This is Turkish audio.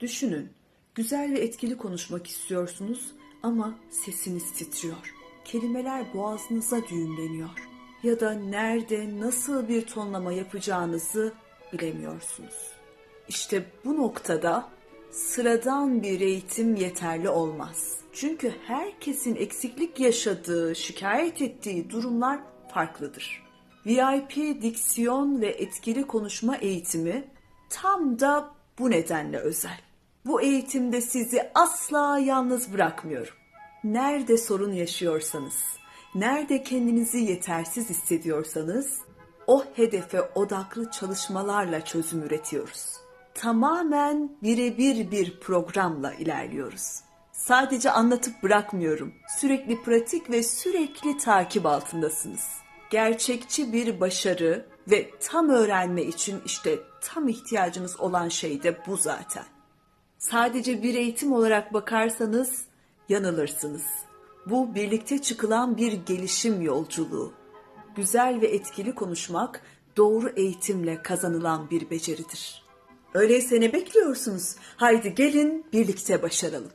Düşünün, güzel ve etkili konuşmak istiyorsunuz ama sesiniz titriyor. Kelimeler boğazınıza düğümleniyor. Ya da nerede, nasıl bir tonlama yapacağınızı bilemiyorsunuz. İşte bu noktada sıradan bir eğitim yeterli olmaz. Çünkü herkesin eksiklik yaşadığı, şikayet ettiği durumlar farklıdır. VIP diksiyon ve etkili konuşma eğitimi tam da bu nedenle özel. Bu eğitimde sizi asla yalnız bırakmıyorum. Nerede sorun yaşıyorsanız, nerede kendinizi yetersiz hissediyorsanız o hedefe odaklı çalışmalarla çözüm üretiyoruz. Tamamen birebir bir programla ilerliyoruz. Sadece anlatıp bırakmıyorum. Sürekli pratik ve sürekli takip altındasınız. Gerçekçi bir başarı ve tam öğrenme için işte tam ihtiyacınız olan şey de bu zaten. Sadece bir eğitim olarak bakarsanız yanılırsınız. Bu birlikte çıkılan bir gelişim yolculuğu. Güzel ve etkili konuşmak doğru eğitimle kazanılan bir beceridir. Öyleyse ne bekliyorsunuz? Haydi gelin birlikte başaralım.